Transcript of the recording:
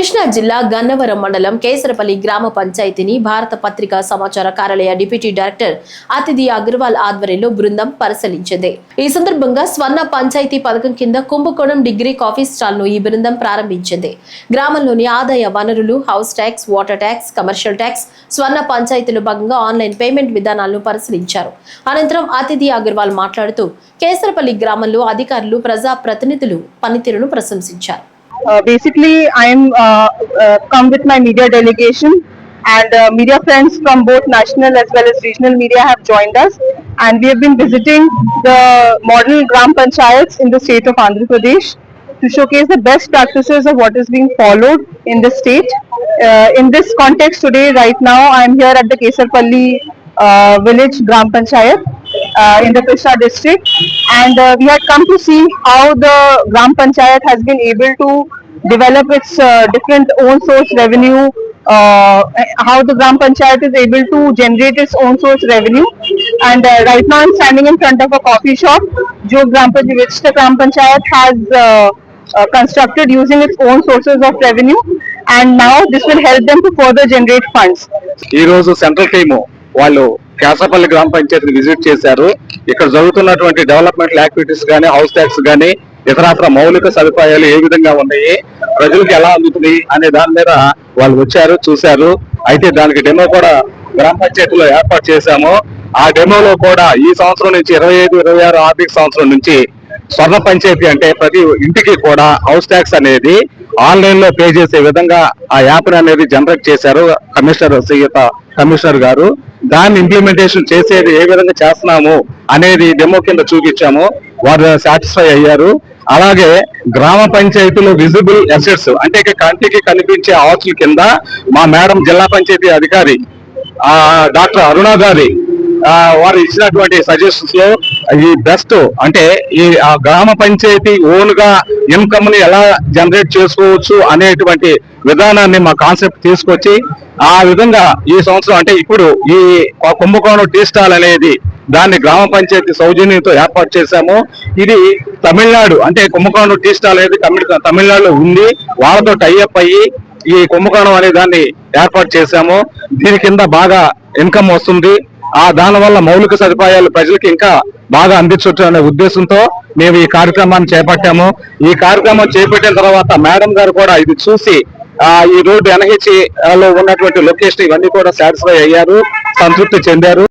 కృష్ణా జిల్లా గన్నవరం మండలం కేసరపల్లి గ్రామ పంచాయతీని భారత పత్రికా సమాచార కార్యాలయ డిప్యూటీ డైరెక్టర్ అతిథి అగర్వాల్ ఆధ్వర్యంలో బృందం పరిశీలించింది. ఈ సందర్భంగా స్వర్ణ పంచాయతీ పథకం కింద కుంభకోణం డిగ్రీ కాఫీ స్టాల్ను ఈ బృందం ప్రారంభించింది. గ్రామంలోని ఆదాయ వనరులు house tax water tax commercial tax Swarna పంచాయతీలో భాగంగా ఆన్లైన్ పేమెంట్ విధానాలను పరిశీలించారు. అనంతరం అతిథి అగర్వాల్ మాట్లాడుతూ కేసరపల్లి గ్రామంలో అధికారులు ప్రజా ప్రతినిధులు పనితీరును ప్రశంసించారు. Basically, I'm uh, uh, come with my media delegation, and uh, media friends from both national as well as regional media have joined us, and we have been visiting the model gram panchayats in the state of Andhra Pradesh to showcase the best practices of what is being followed in the state. Uh, in this context, today, right now, I am here at the Kesarpalli uh, village gram panchayat uh, in the Krishna district and uh, we had come to see how the Gram Panchayat has been able to develop its uh, different own source revenue, uh, how the Gram Panchayat is able to generate its own source revenue and uh, right now I'm standing in front of a coffee shop jo Gram Panchayat, which the Gram Panchayat has uh, uh, constructed using its own sources of revenue and now this will help them to further generate funds. ఈ రోజు central team వాళ్ళు Kesarapalli గ్రామ పంచాయతీని visit చేశారు. ఇక్కడ జరుగుతున్నటువంటి development activities కానీ house tax కానీ ఇతరత్ర మౌలిక సదుపాయాలు ఏ విధంగా ఉన్నాయి ప్రజలకు ఎలా అందుతుంది అనే దాని మీద వాళ్ళు వచ్చారు చూశారు. అయితే దానికి డెమో కూడా గ్రామ పంచాయతీలో ఏర్పాటు చేశాము. ఆ డెమోలో కూడా ఈ సంవత్సరం నుంచి ఇరవై ఐదు ఇరవై ఆరు ఆర్థిక సంవత్సరం నుంచి స్వర్ణ పంచాయతీ అంటే ప్రతి ఇంటికి కూడా హౌస్ ట్యాక్స్ అనేది ఆన్లైన్లో పే చేసే విధంగా ఆ యాప్ అనేది జనరేట్ చేశారు. కమిషనర్ సీత కమిషనర్ గారు. దాన్ని ఇంప్లిమెంటేషన్ చేసేది ఏ విధంగా చేస్తున్నాము అనేది డెమో కింద చూపించాము. వారు సాటిస్ఫై అయ్యారు. అలాగే గ్రామ పంచాయతీలో విజిబుల్ అసెట్స్ అంటే కంటికి కనిపించే ఆస్తుల కింద మా మేడం జిల్లా పంచాయతీ అధికారి ఆ డాక్టర్ అరుణ గారి వారు ఇచ్చినటువంటి సజెషన్స్లో ఈ బెస్ట్ అంటే ఈ గ్రామ పంచాయతీ ఓన్గా ఇన్కమ్ని ఎలా జనరేట్ చేసుకోవచ్చు అనేటువంటి విధానాన్ని మా కాన్సెప్ట్ తీసుకొచ్చి ఆ విధంగా ఈ సంవత్సరం అంటే ఇప్పుడు ఈ కుంభకోణం టీ స్టాల్ అనేది దాన్ని గ్రామ పంచాయతీ సౌజన్యంతో ఏర్పాటు చేశాము. ఇది తమిళనాడు అంటే కుంభకోణం టీ స్టాల్ అనేది తమిళ తమిళనాడులో ఉంది. వాళ్ళతో టైఅప్ అయ్యి ఈ కుంభకోణం అనే దాన్ని ఏర్పాటు చేశాము. దీని కింద బాగా ఇన్కమ్ వస్తుంది. ఆ దాని వల్ల మౌలిక సదుపాయాలు ప్రజలకు ఇంకా బాగా అందించవచ్చు అనే ఉద్దేశంతో మేము ఈ కార్యక్రమాన్ని చేపట్టాము. ఈ కార్యక్రమం చేపట్టిన తర్వాత మేడం గారు కూడా ఇది చూసి ఆ ఈ రోడ్డు ఎన్హెచ్లో ఉన్నటువంటి లొకేషన్ ఇవన్నీ కూడా సాటిస్ఫై అయ్యారు సంతృప్తి చెందారు.